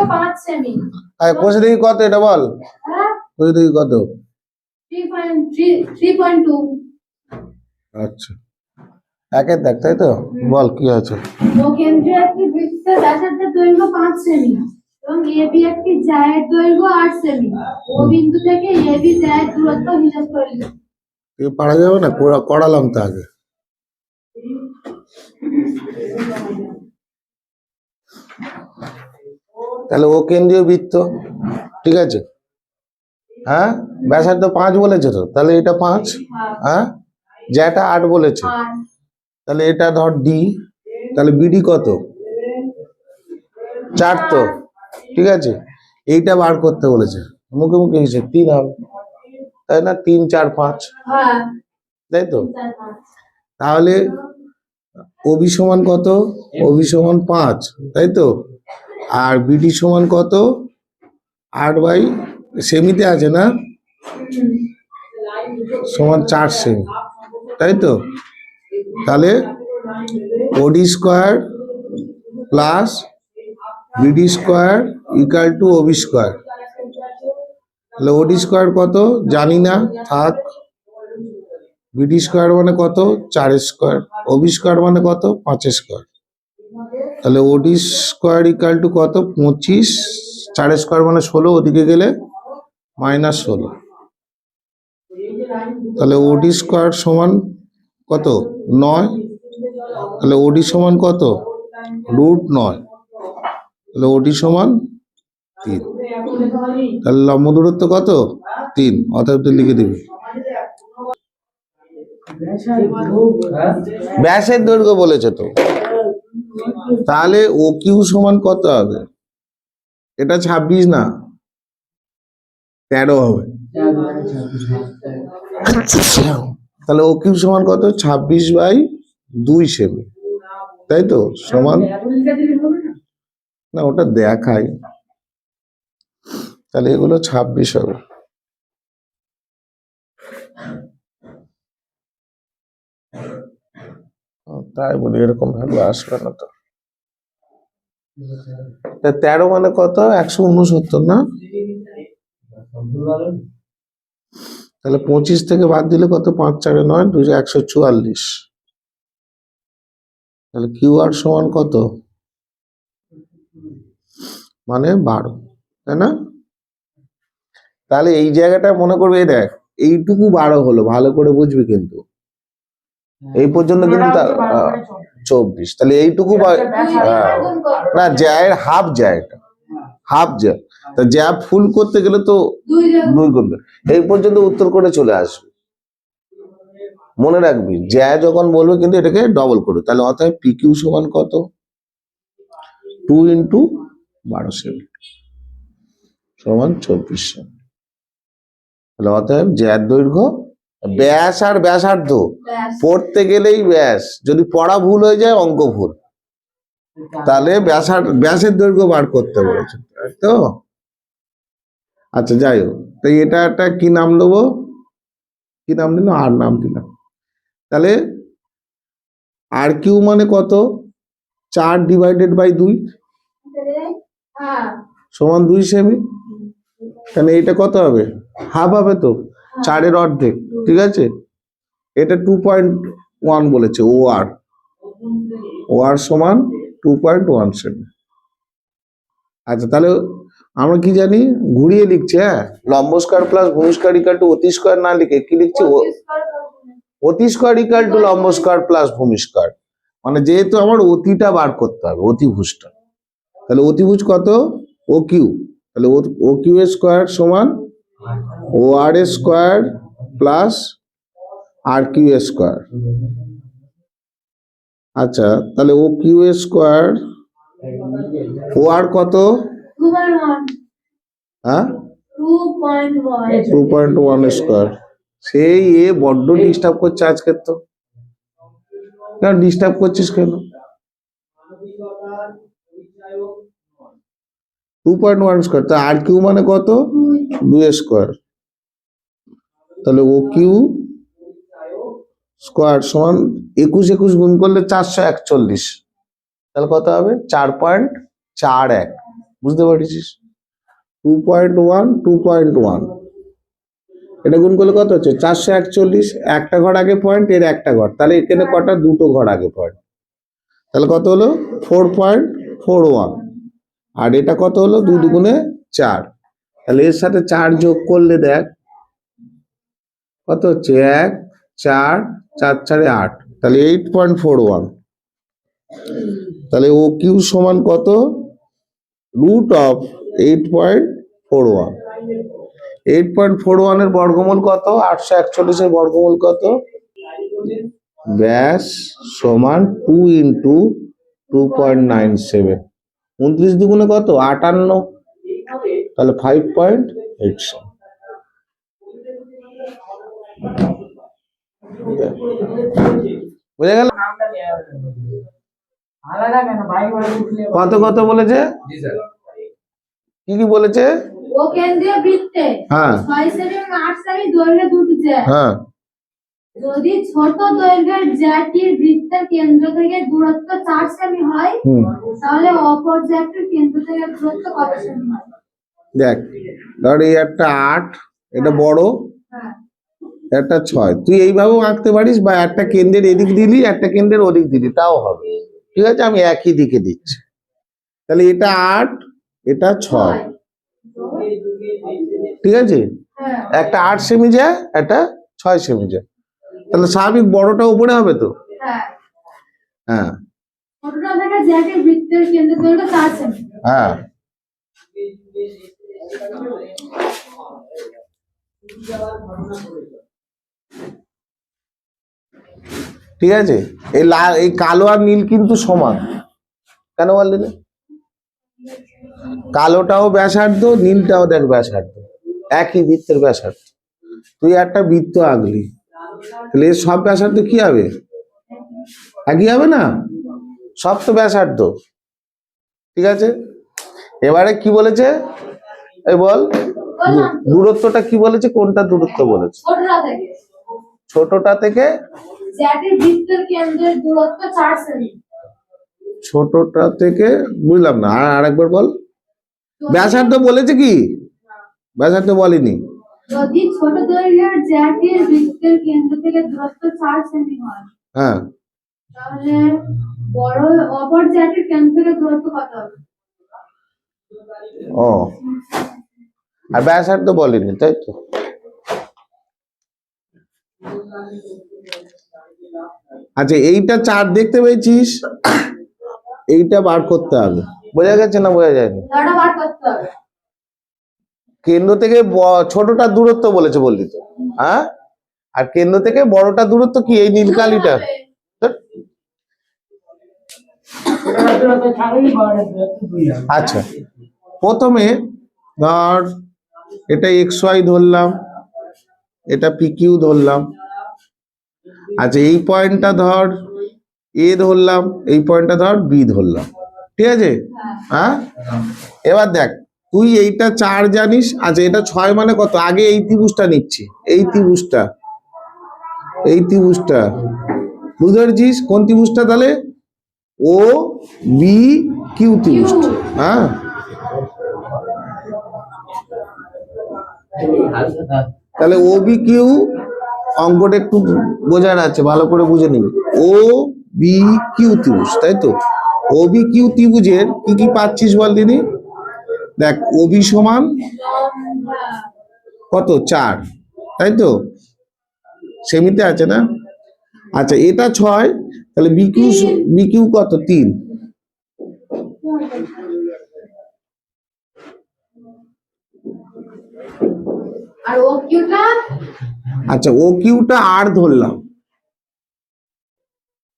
দৈর্ঘ্য পাঁচ সেমি আর কোষে দেখি কত এটা বল। হ্যাঁ? কোষে দেখি কত। আচ্ছা। একের দেখ তাই তো? বল কি আছে? ও কেন্দ্রীয় একটি বৃত্তের ব্যাসার্ধের দৈর্ঘ্য সেমি এবং এবি একটি জায়ের দৈর্ঘ্য সেমি ও বিন্দু থেকে এবি জায়ের দূরত্ব হিসাব করে এ পারা যাবে না? তো আগে। তাহলে ও কেন্দ্রীয় বৃত্ত, ঠিক আছে? হ্যাঁ? ব্যাসার্ধ পাঁচ বলেছে তো, তাহলে এটা পাঁচ হ্যাঁ? যেটা আট বলেছে। তাহলে এটা ধর ডি, তাহলে বিডি কত? চার তো, ঠিক আছে? এইটা বার করতে বলেছে। মুখে মুখে হিসেব তিন হবে তাই না? তিন, চার, পাঁচ। তাই তো? তাহলে ওবি সমান কত? ওবি সমান পাঁচ, তাই তো? আর বিডি সমান কত? আট বাই সেমিতে আছে না? সমান চার সেমি। তাই তো? তাহলে O D square plus B D square equal to O B square তাহলে ওডি স্কোয়ার কত? জানি না, থাক। বিডি স্কোয়ার মানে কত? চার স্কোয়ার ওবি স্কোয়ার মানে কত? পাঁচ স্কোয়ার তাহলে ওডি স্কোয়ার ইকাল টু কত? পঁচিশ। চার স্কোয়ার মানে ষোলো, ওদিকে গেলে মাইনাস ষোলো। তাহলে ওডি স্কোয়ার সমান কত? নয়। তাহলে ওডি সমান কত? রুট নয়। তাহলে ওডি সমান তিন। তাহলে লম্ব দূরত্ব কত? তিন। অতএব তুই লিখে দিবি। ব্যাসের দৈর্ঘ্য বলেছে তো। তাহলে ও কিউ সমান কত হবে? এটা ছাব্বিশ না। তেরো হবে। তাহলে ও কিউ সমান কত? ছাব্বিশ বাই দুই সেমি। তাই তো? সমান? না, ওটা দেখাই। তাহলে এগুলো ছাব্বিশ হবে। তাই বলি এরকম ভাবে আসবে না তা। তেরো মানে কত? একশো উনসত্তর না? তাহলে পঁচিশ থেকে বাদ দিলে কত? পাঁচ চারে নয় দুশো একশো চুয়াল্লিশ। তাহলে কিউ আর সমান কত? মানে বারো তাই না? তাহলে এই জায়গাটা মনে করবে এই দেখ এইটুকু বারো হলো ভালো করে বুঝবি কিন্তু। এই পর্যন্ত কিন্তু চব্বিশ। তাহলে এইটুকু হ্যাঁ। না জ্যায়ের হাফ জ্যা এটা। হাফ জ্যা তা জ্যা ফুল করতে গেলে তো দুই গুণ করবে। এই পর্যন্ত উত্তর করে চলে আসবে। মনে রাখবি জ্যা যখন বলবে কিন্তু এটাকে ডবল করবে। তাহলে অতএব পি কিউ সমান কত? টু ইন্টু বারো সেমি সমান চব্বিশ সেমি তাহলে অতএব জ্যার দৈর্ঘ্য ব্যাস আর ব্যাসার্ধ। পড়তে গেলেই ব্যাস। যদি পড়া ভুল হয়ে যায় অঙ্ক ভুল। তাহলে ব্যাসার ব্যাসের দৈর্ঘ্য বার করতে বলেছে। তো? আচ্ছা যাই হোক। তাই এটা একটা কি নাম দেবো? কি নাম দিলাম আর নাম দিলাম। তাহলে আর কিউ মানে কত? চার ডিভাইডেড বাই দুই। হ্যাঁ সমান দুই সেমি। তাহলে এটা কত হবে? হাফ হবে তো। চারের অর্ধেক। ঠিক আছে? এটা টু পয়েন্ট ওয়ান বলেছে ও আর ও আর সমান টু পয়েন্ট ওয়ান সেভেন আচ্ছা তাহলে আমরা কি জানি? ঘুরিয়ে লিখছি হ্যাঁ? লম্ব স্কোয়ার প্লাস ভূমি স্কোয়ার ইকাল টু অতি স্কোয়ার না লিখে কি লিখছি? অতি স্কোয়ার ইকাল টু লম্ব স্কোয়ার প্লাস ভূমি স্কোয়ার মানে যেহেতু আমার অতিটা বার করতে হবে অতিভুজটা। তাহলে অতিভুজ কত? ও কিউ তাহলে ও কিউ এর স্কোয়ার সমান ও আর এর square plus R Q square. আচ্ছা তাহলে O Q square O R কত? হ্যাঁ? Two point one. স্কোয়ার। সেই এ বড্ড ডিস্টার্ব করছে আজকের তো। কেন ডিস্টার্ব করছিস কেন? টু পয়েন্ট ওয়ান স্কোয়ার তা আর কিউ মানে কত? দুই স্কোয়ার। তাহলে ও কিউ স্কোয়ার সমান একুশ একুশ গুণ করলে চারশো একচল্লিশ। তাহলে কত হবে? চার পয়েন্ট চার এক। বুঝতে পারছিস? Two point one, two point one. এটা গুণ করলে কত হচ্ছে? চারশো একচল্লিশ। একটা ঘর আগে পয়েন্ট, এর একটা ঘর। তাহলে এখানে কটা? দুটো ঘর আগে পয়েন্ট। তাহলে কত হলো? Four point four one. আর এটা কত হলো? দু দুগুণে চার। তাহলে এর সাথে চার যোগ করলে দেখ কত হচ্ছে? এক, চার চার, চারে আট। তাহলে এইট পয়েন্ট ফোর ওয়ান তাহলে ও কিউ সমান কত? Root of eight point four one eight point four ওয়ানের বর্গমূল কত? আটশো একচল্লিশের বর্গমূল কত? ব্যাস, সমান two into two point nine seven উনত্রিশ দুগুণে কত? আটান্ন। তাহলে ফাইভ পয়েন্ট এইট সেভেন বুঝে গেল? কত কত বলেছে? কি কি বলেছে? ও কেন্দ্রীয় বৃত্তে হ্যাঁ। ছয় সেমি আট সেমি দৈর্ঘ্যে দুটি জ্যা। হ্যাঁ। যদি ছোট দৈর্ঘ্যের জ্যাটির বৃত্তের কেন্দ্র থেকে দূরত্ব চার সেমি হয় তাহলে অপর জ্যাটির কেন্দ্র থেকে দূরত্ব কত সেমি হয়? দেখ ধর এই একটা আট এটা বড়। হ্যাঁ। একটা ছয়। তুই এইভাবেও আঁকতে পারিস বা একটা কেন্দ্রের এদিক দিলি, একটা কেন্দ্রের ওদিক দিলি, তাও হবে। ঠিক আছে? আমি একই দিকে দিচ্ছি। তাহলে এটা আট, এটা ছয়। ঠিক আছে? একটা আট সেমি যায় একটা ছয় সেমি যায় তাহলে স্বাভাবিক বড়টা উপরে হবে তো? হ্যাঁ হ্যাঁ। হ্যাঁ। ঠিক আছে? এই লাল এই কালো আর নীল কিন্তু সমান। কেন বললি না কালোটাও ব্যাসার্ধ, নীলটাও দেখ ব্যাসার্ধ। একই বৃত্তের ব্যাসার্ধ। তুই একটা বৃত্ত আঁকলি। তাহলে সব ব্যাসার্ধ কি হবে? একই হবে না? সব তো ব্যাসার্ধ। ঠিক আছে? এবারে কি বলেছে? এই বল। দূরত্বটা কি বলেছে? কোনটা দূরত্ব বলেছে? ছোটটা থেকে ছোটটা থেকে বুঝলাম না। আর আরেকবার বল। ব্যাসার্ধ বলেছে কি? ব্যাসার্ধ বলেনি। যদি ছোট দৈর্ঘ্যের জ্যাটির বৃত্তের কেন্দ্র থেকে দূরত্ব সেমি হয় হ্যাঁ। তাহলে বড় অপর জ্যাটির কেন্দ্র থেকে দূরত্ব কত হবে? ও। আর ব্যাসার্ধ বলেনি তাই তো? আচ্ছা এইটা চার দেখতে পেয়েছিস? এইটা বার করতে হবে। বোঝা গেছে না বোঝা যায়নি কেন্দ্র থেকে ছোটটা দূরত্ব বলেছে বললি তো। হ্যাঁ? আর কেন্দ্র থেকে বড়টা দূরত্ব কি এই নীলকালিটা? আচ্ছা প্রথমে ধর এটা এক্স ওয়াই ধরলাম। এটা পি কিউ ধরলাম। আচ্ছা এই পয়েন্টটা ধর এ ধরলাম, এই পয়েন্টটা ধর বি ধরলাম। ঠিক আছে? হ্যাঁ? এবার দেখ, তুই এইটা চার জানিস আচ্ছা এটা ছয় মানে কত? আগে এই ত্রিভুজটা নিচ্ছি। এই ত্রিভুজটা। এই ত্রিভুজটা। বুঝতে পেরেছিস? কোন ত্রিভুজটা তাহলে? ও বি কিউ ত্রিভুজটা হ্যাঁ? তাহলে ও বি কিউ অঙ্কটা একটু বোঝার আছে ভালো করে বুঝে নিবি। ও বি কিউ ত্রিভুজ তাই তো? ও বি কিউ ত্রিভুজের কি কি পাচ্ছিস বল দিদি? দেখ ও বি সমান কত? চার তাই তো? সেমিতে আছে না? আচ্ছা এটা ছয় তাহলে বি কিউ বি কিউ কত? তিন। আর ও কিউটা? আচ্ছা ও কিউটা আর ধরলাম।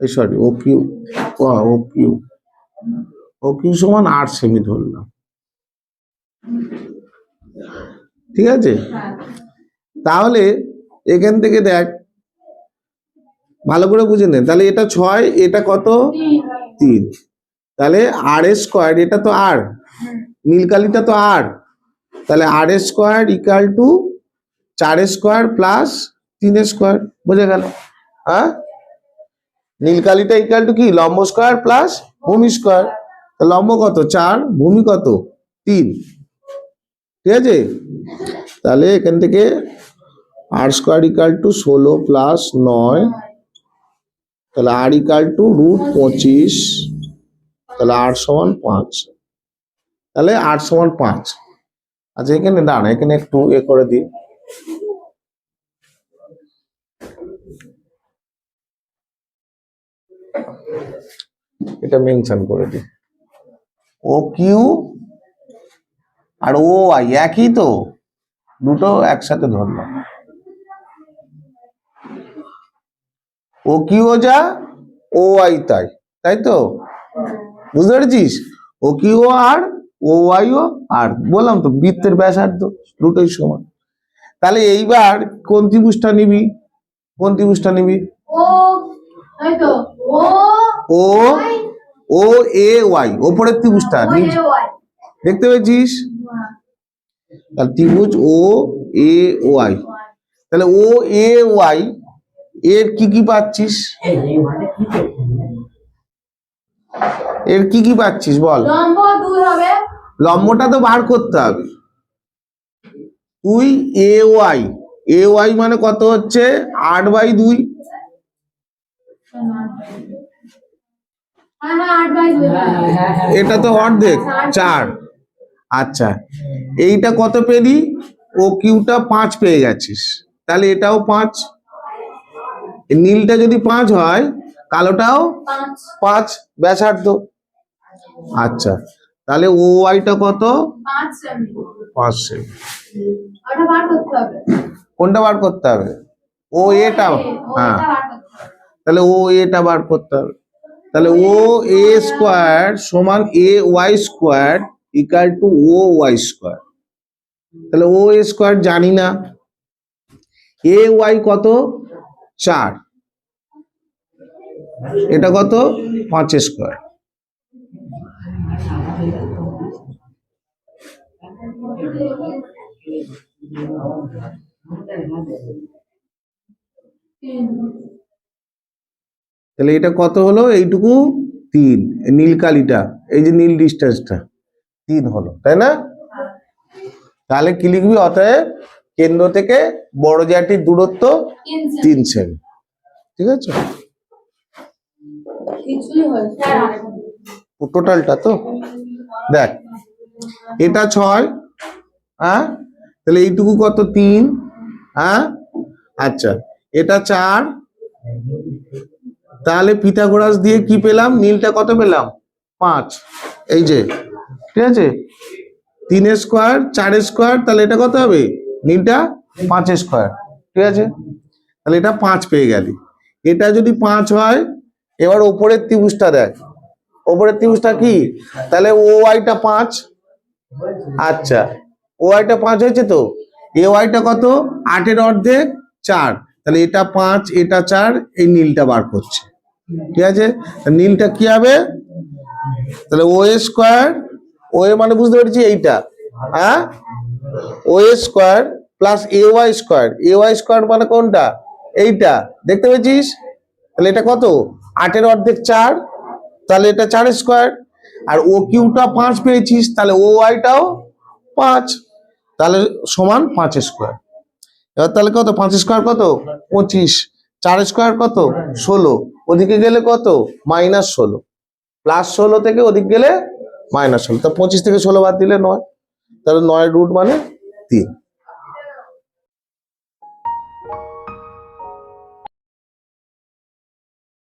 এই sorry O Q O Q. O Q সমান আট সেমি ধরলাম। ঠিক আছে? তাহলে এখান থেকে দেখ ভালো করে বুঝে নে। তাহলে এটা ছয় এটা কত? তিন। তিন। তাহলে আর স্কোয়ার এটা তো আর নীলকালিটা তো আর তাহলে আর স্কোয়ার ইকাল টু চার স্কোয়ার প্লাস তিন স্কোয়ার, বোঝা গেল? হ্যাঁ? নীলকালিটা ইকাল টু কি? লম্ব স্কোয়ার প্লাস ভূমি স্কোয়ার। লম্ব কত? চার, ভূমি কত? তিন। ঠিক আছে? তাহলে এখান থেকে আর স্কোয়ার ইকাল টু ষোলো প্লাস নয়, তাহলে আর ইকাল টু রুট পঁচিশ, তাহলে আট সমান পাঁচ। তাহলে আট সমান পাঁচ। আচ্ছা এখানে দাঁড়া এখানে একটু এ করে দিই। এটা মেনশন করে দিই। O Q R O I, একই তো? দুটো একসাথে ধরলাম। ও কিউ যা, ও আই তাই তাই তো? বুঝতে পেরেছিস? O Q R O I O আর বললাম তো বৃত্তের ব্যাসার্ধ দুটোই সমান। তাহলে এইবার কোন ত্রিভুজটা নিবি? কোন ত্রিভুজটা নিবি? ও ও এ ওয়াই ওপরের ত্রিভুজটা দেখতে পেয়েছিস? তাহলে ত্রিভুজ ও এ ওয়াই। তাহলে ও এ ওয়াই এর কি কি পাচ্ছিস? এর কি কি পাচ্ছিস বল? লম্ব দুই হবে। লম্বটা তো বার করতে হবে। তুই এ ওয়াই এ ওয়াই মানে কত হচ্ছে? আট বাই দুই। এটা তো অর্ধেক চার। আচ্ছা এইটা কত পেলি ও কিউটা পাঁচ পেয়ে গেছিস। তাহলে এটাও পাঁচ। নীলটা যদি পাঁচ হয় কালোটাও পাঁচ ব্যাসার্ধ। আচ্ছা তাহলে ও ওয়াইটা কত? পাঁচ সেমি। কোনটা বার করতে হবে? ও এটা। হ্যাঁ। তাহলে ও এটা বার করতে হবে। তাহলে ও এ স্কোয়ার সমান A Y square equal to O Y square. তাহলে ও এ স্কোয়ার জানি না। এ ওয়াই কত? চার। এটা কত? পাঁচ স্কোয়ার তিন তাহলে এটা কত হলো? এইটুকু তিন। নীল কালিটা, এই যে নীল ডিস্টেন্সটা তিন হলো, তাই না? তাহলে কি লিখবি? অতএব কেন্দ্র থেকে বড় জাতির দূরত্ব তিন সেমি ঠিক আছে? টোটালটা তো? দেখ, এটা ছয় হ্যাঁ? তাহলে এইটুকু কত? তিন। হ্যাঁ? আচ্ছা এটা চার। তাহলে পিথাগোরাস দিয়ে কি পেলাম? নীলটা কত পেলাম? পাঁচ। এই যে, ঠিক আছে? তিন স্কোয়ার, চার স্কোয়ার, তাহলে এটা কত হবে? নীলটা পাঁচ স্কোয়ার, ঠিক আছে? তাহলে এটা পাঁচ পেয়ে গেলি। এটা যদি পাঁচ হয়, এবার ওপরের ত্রিভুজটা দেখ। ওপরের ত্রিভুজটা কি? তাহলে ও ওয়াইটা পাঁচ। আচ্ছা ওয়াইটা পাঁচ হয়েছে তো? এ ওয়াইটা কত? আটের অর্ধেক চার। তাহলে এটা পাঁচ, এটা চার, এই নীলটা বার করছে। ঠিক আছে? নীলটা কি হবে? তাহলে ও স্কোয়ার ও এ মানে বুঝতে পেরেছি এইটা। হ্যাঁ? O square plus A Y square A Y square মানে কোনটা? এইটা। দেখতে পেয়েছিস? তাহলে এটা কত? আটের অর্ধেক চার। তাহলে এটা চার স্কোয়ার আর ও কিউটা পাঁচ পেয়েছিস, তাহলে ও ওয়াইটাও পাঁচ। তাহলে সমান পাঁচ স্কোয়ার এবার তাহলে কত? পাঁচ স্কোয়ার কত? পঁচিশ। চার স্কোয়ার কত? ষোলো। ওদিকে গেলে কত? মাইনাস ষোলো। প্লাস ষোলো থেকে ওদিক গেলে মাইনাস ষোলো। তা পঁচিশ থেকে ষোলো বাদ দিলে নয়। তাহলে নয় রুট মানে তিন।